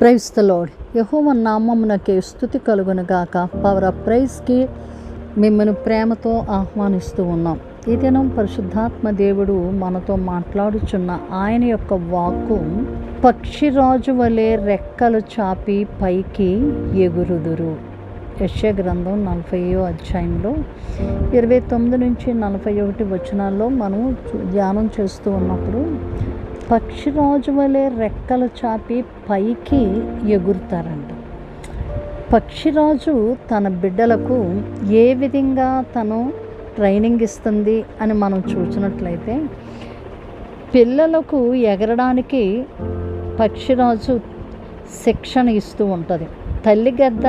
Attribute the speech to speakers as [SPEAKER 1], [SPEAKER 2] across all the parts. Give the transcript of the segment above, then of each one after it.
[SPEAKER 1] Praise the load యహోవన్ నామమునకే స్థుతి కలుగును గాక. పవర్ ఆఫ్ ప్రైజ్కి మిమ్మల్ని ప్రేమతో ఆహ్వానిస్తూ ఉన్నాం. ఈ దినం పరిశుద్ధాత్మ దేవుడు మనతో మాట్లాడుచున్న ఆయన యొక్క వాక్కు పక్షిరాజు వలె రెక్కలు చాపి పైకి ఎగురుదురు. యశ గ్రంథం నలభైయో అధ్యాయంలో ఇరవై తొమ్మిది నుంచి నలభై ఒకటి వచనాల్లో మనం ధ్యానం చేస్తూ ఉన్నప్పుడు పక్షిరాజు వలె రెక్కలు చాపి పైకి ఎగురుతారంట. పక్షిరాజు తన బిడ్డలకు ఏ విధంగా తను ట్రైనింగ్ ఇస్తుంది అని మనం చూసినట్లయితే పిల్లలకు ఎగరడానికి పక్షిరాజు శిక్షణ ఇస్తూ ఉంటుంది. తల్లి గద్ద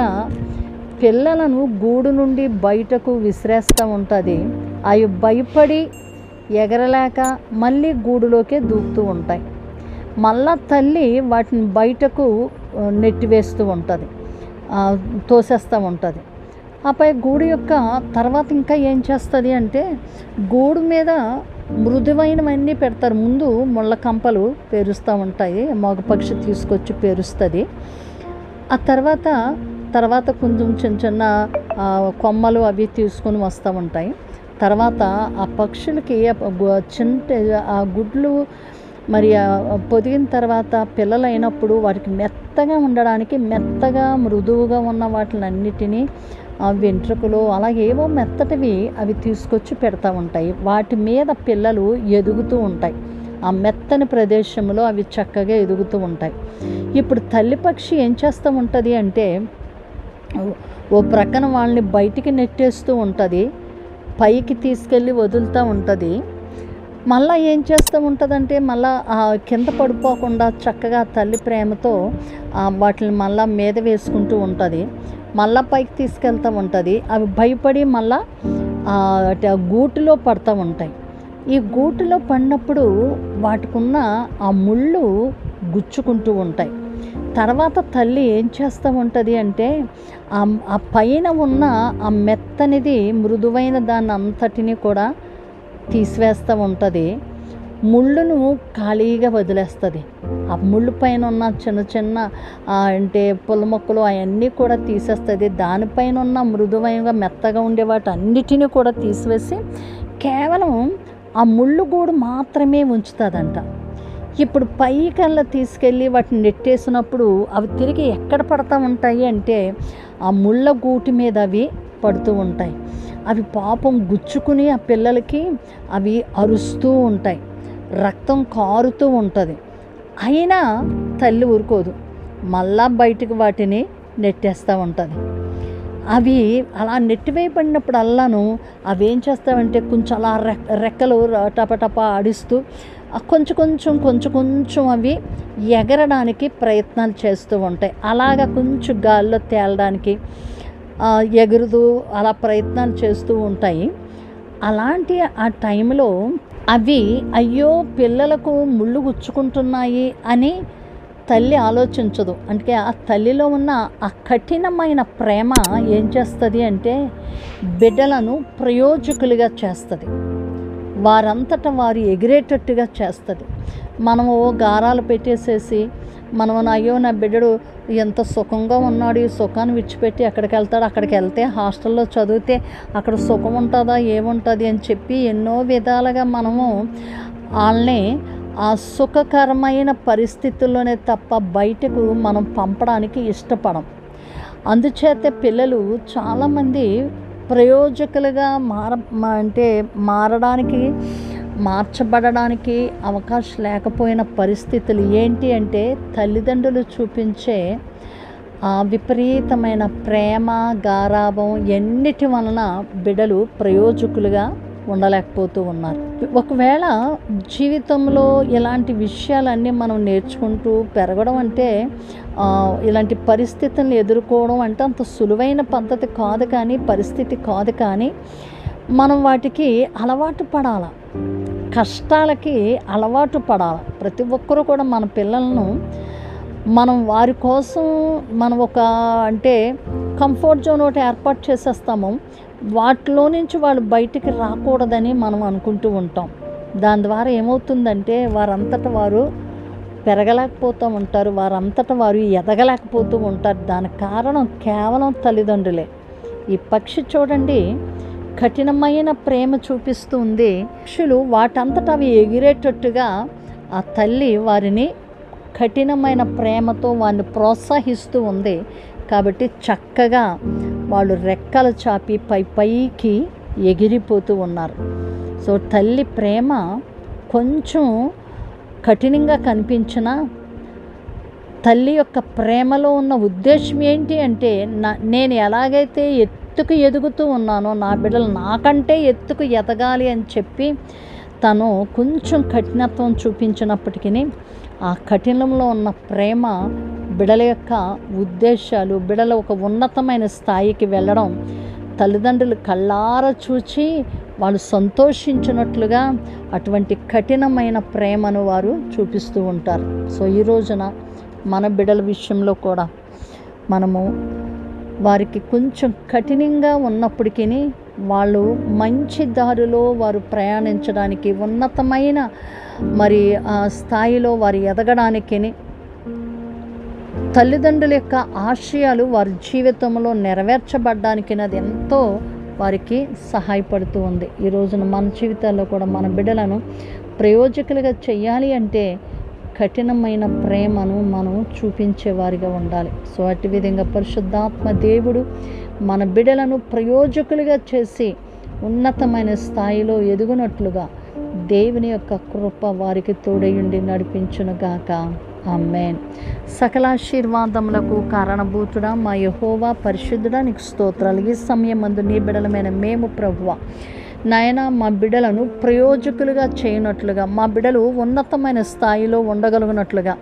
[SPEAKER 1] పిల్లలను గూడు నుండి బయటకు విసిరేస్తూ ఉంటుంది. అవి భయపడి ఎగరలేక మళ్ళీ గూడులోకే దూకుతూ ఉంటాయి. మళ్ళా తల్లి వాటిని బయటకు నెట్టివేస్తూ ఉంటుంది. తోసేస్తూ ఉంటుంది. ఆపై గూడు యొక్క తర్వాత ఇంకా ఏం చేస్తుంది అంటే గూడు మీద మృదువైనవన్నీ పెడతారు. ముందు ముళ్ళ కంపలు పేరుస్తూ ఉంటాయి. మగపక్షి తీసుకొచ్చి పేరుస్తుంది. ఆ తర్వాత తర్వాత కొంచెం చిన్న చిన్న కొమ్మలు అవి తీసుకొని వస్తూ ఉంటాయి. తర్వాత ఆ పక్షులకి ఆ చిన్న ఆ గుడ్లు మరి పొదిగిన తర్వాత పిల్లలు అయినప్పుడు వాటికి మెత్తగా ఉండడానికి మెత్తగా మృదువుగా ఉన్న వాటినన్నిటినీ ఆ వెంట్రుకలు అలాగే ఏవో మెత్తటివి అవి తీసుకొచ్చి పెడతా ఉంటాయి. వాటి మీద పిల్లలు ఎదుగుతూ ఉంటాయి. ఆ మెత్తని ప్రదేశంలో అవి చక్కగా ఎదుగుతూ ఉంటాయి. ఇప్పుడు తల్లి పక్షి ఏం చేస్తూ ఉంటుంది అంటే ఓ ప్రక్కన వాళ్ళని బయటికి నెట్టేస్తూ ఉంటుంది. పైకి తీసుకెళ్ళి వదులుతూ ఉంటుంది. మళ్ళీ ఏం చేస్తూ ఉంటుందంటే మళ్ళీ కింద పడిపోకుండా చక్కగా తల్లి ప్రేమతో వాటిని మళ్ళా మీద వేసుకుంటూ ఉంటుంది. మళ్ళా పైకి తీసుకెళ్తూ ఉంటుంది. అవి భయపడి మళ్ళీ గూటులో గూటిలో పడుతూ ఉంటాయి. ఈ గూటిలో పడినప్పుడు వాటికున్న ఆ ముళ్ళు గుచ్చుకుంటూ ఉంటాయి. తర్వాత తల్లి ఏం చేస్తూ ఉంటుంది అంటే ఆ పైన ఉన్న ఆ మెత్తనిది మృదువైన దాన్ని అంతటిని కూడా తీసివేస్తూ ఉంటుంది ముళ్ళును ఖాళీగా వదిలేస్తుంది. ఆ ముళ్ళు పైన ఉన్న చిన్న చిన్న అంటే పుల్ల మొక్కలు అవన్నీ కూడా తీసేస్తుంది. దానిపైన ఉన్న మృదువైనగా మెత్తగా ఉండే వాటి అన్నిటినీ కూడా తీసివేసి కేవలం ఆ ముళ్ళు గూడు మాత్రమే ఉంచుతుందంట. ఇప్పుడు పైకల్లా తీసుకెళ్ళి వాటిని నెట్టేసినప్పుడు అవి తిరిగి ఎక్కడ పడతా ఉంటాయి అంటే ఆ ముళ్ళ గూటి మీద అవి పడుతూ ఉంటాయి. అవి పాపం గుచ్చుకుని ఆ పిల్లలకి అవి అరుస్తూ ఉంటాయి. రక్తం కారుతూ ఉంటుంది. అయినా తల్లి ఊరుకోదు. మళ్ళా బయటికి వాటిని నెట్టేస్తూ ఉంటుంది. అవి అలా నెట్టివేయబడినప్పుడల్లాను అవి ఏం చేస్తావంటే కొంచెం అలా రెక్ రెక్కలు టపటప ఆడిస్తూ కొంచెం కొంచెం కొంచెం కొంచెం అవి ఎగరడానికి ప్రయత్నాలు చేస్తూ ఉంటాయి. అలాగ కొంచెం గాల్లో తేలడానికి ఎగురుతూ అలా ప్రయత్నాలు చేస్తూ ఉంటాయి. అలాంటి ఆ టైంలో అవి అయ్యో పిల్లలకు ముళ్ళు గుచ్చుకుంటున్నాయి అని తల్లి ఆలోచించదు. అంటే ఆ తల్లిలో ఉన్న ఆ కఠినమైన ప్రేమ ఏం చేస్తుంది అంటే బిడ్డలను ప్రయోజకులుగా చేస్తుంది. వారంతట వారు ఎగిరేటట్టుగా చేస్తుంది. మనము గారాలు పెట్టేసేసి మనం అయ్యో నా బిడ్డడు ఎంత సుఖంగా ఉన్నాడు ఈ సుఖాన్ని విడిచిపెట్టి ఎక్కడికి వెళ్తాడు అక్కడికి వెళ్తే హాస్టల్లో చదివితే అక్కడ సుఖం ఉంటుందా ఏముంటుంది అని చెప్పి ఎన్నో విధాలుగా మనము వాళ్ళని ఆ సుఖకరమైన పరిస్థితుల్లోనే తప్ప బయటకు మనం పంపడానికి ఇష్టపడం. అందుచేత పిల్లలు చాలామంది ప్రయోజకులుగా మార అంటే మారడానికి మార్చబడడానికి అవకాశం లేకపోయిన పరిస్థితులు ఏంటి అంటే తల్లిదండ్రులు చూపించే ఆ విపరీతమైన ప్రేమ గారాభం ఎన్నిటి వలన బిడలు ప్రయోజకులుగా ఉండలేకపోతూ ఉన్నారు. ఒకవేళ జీవితంలో ఇలాంటి విషయాలన్నీ మనం నేర్చుకుంటూ పెరగడం అంటే ఇలాంటి పరిస్థితులను ఎదుర్కోవడం అంటే అంత సులువైన పద్ధతి కాదు కానీ పరిస్థితి కాదు కానీ మనం వాటికి అలవాటు పడాల. కష్టాలకి అలవాటు పడాలి. ప్రతి ఒక్కరూ కూడా మన పిల్లలను మనం వారి కోసం మనం ఒక అంటే కంఫర్ట్ జోన్ ఒకటి ఏర్పాటు చేసేస్తాము. వాటిలో నుంచి వాళ్ళు బయటికి రాకూడదని మనం అనుకుంటూ ఉంటాం. దాని ద్వారా ఏమవుతుందంటే వారంతట వారు పెరగలేకపోతూ ఉంటారు. వారంతట వారు ఎదగలేకపోతూ ఉంటారు. దానికి కారణం కేవలం తల్లిదండ్రులే. ఈ పక్షి చూడండి కఠినమైన ప్రేమ చూపిస్తూ ఉంది. పక్షులు వాటంతట అవి ఎగిరేటట్టుగా ఆ తల్లి వారిని కఠినమైన ప్రేమతో వారిని ప్రోత్సహిస్తూ ఉంది. కాబట్టి చక్కగా వాళ్ళు రెక్కలు చాపి పై పైకి ఎగిరిపోతూ ఉన్నారు. సో తల్లి ప్రేమ కొంచెం కఠినంగా కనిపించిన తల్లి యొక్క ప్రేమలో ఉన్న ఉద్దేశం ఏంటి అంటే నా నేను ఎలాగైతే ఎత్తుకు ఎదుగుతూ ఉన్నానో నా బిడ్డలు నాకంటే ఎత్తుకు ఎదగాలి అని చెప్పి తను కొంచెం కఠినత్వం చూపించినప్పటికీ ఆ కఠినంలో ఉన్న ప్రేమ బిడల యొక్క ఉద్దేశాలు బిడల ఒక ఉన్నతమైన స్థాయికి వెళ్ళడం తల్లిదండ్రులు కళ్ళారా చూచి వాళ్ళు సంతోషించినట్లుగా అటువంటి కఠినమైన ప్రేమను వారు చూపిస్తూ ఉంటారు. సో ఈ రోజున మన బిడల విషయంలో కూడా మనము వారికి కొంచెం కఠినంగా ఉన్నప్పటికీ వాళ్ళు మంచి దారిలో వారు ప్రయాణించడానికి ఉన్నతమైన మరి ఆ స్థాయిలో వారు ఎదగడానికి తల్లిదండ్రుల యొక్క ఆశయాలు వారి జీవితంలో నెరవేర్చబడ్డానికి అది ఎంతో వారికి సహాయపడుతూ ఉంది. ఈ రోజున మన జీవితాల్లో కూడా మన బిడ్డలను ప్రయోజకులుగా చేయాలి అంటే కఠినమైన ప్రేమను మనం చూపించేవారిగా ఉండాలి. సో అటు విధంగా పరిశుద్ధాత్మ దేవుడు మన బిడలను ప్రయోజకులుగా చేసి ఉన్నతమైన స్థాయిలో ఎదుగునట్లుగా దేవుని యొక్క కృప వారికి తోడయుండి నడిపించునుగాక ఆమెన్. సకలాశీర్వాదములకు కారణభూతుడా మా యహోవా పరిశుద్ధుడా నీకు స్తోత్రాలు. ఈ సమయం అందు నీ బిడలమైన మేము ప్రభువ నాయన మా బిడ్డలను ప్రయోజకులుగా చేయనట్లుగా మా బిడ్డలు ఉన్నతమైన స్థాయిలో ఉండగలిగినట్లుగా.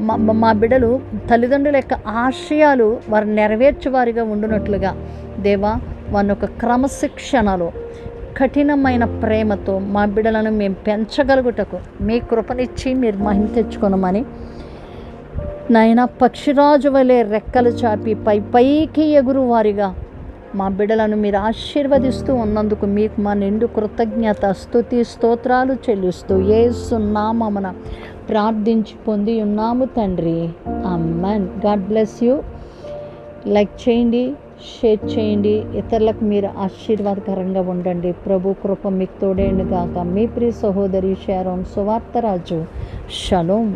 [SPEAKER 1] మా మా బిడ్డలు తల్లిదండ్రుల యొక్క ఆశయాలు వారు నెరవేర్చేవారిగా ఉండునట్లుగా. దేవా వారి యొక్క క్రమశిక్షణలో కఠినమైన ప్రేమతో మా బిడ్డలను మేము పెంచగలుగుటకు మీ కృపనిచ్చి మీరు మహిమ తెచ్చుకొనమని. నాయన పక్షిరాజు వలె రెక్కలు చాపి పై పైకి ఎగురు వారిగా మా బిడ్డలను మీరు ఆశీర్వదిస్తూ ఉన్నందుకు మీకు మా నిండు కృతజ్ఞత స్థుతి స్తోత్రాలు చెల్లిస్తూ ఏసు నామమున ప్రార్థించి పొంది ఉన్నాము తండ్రి. Amen God bless you like చేయండి షేర్ చేయండి. ఇతరులకు మీరు ఆశీర్వాదకరంగా ఉండండి. ప్రభు కృప మీకు తోడేండు గాక. మీ ప్రియ సహోదరి షారోన్ సువార్తరాజు. షలోం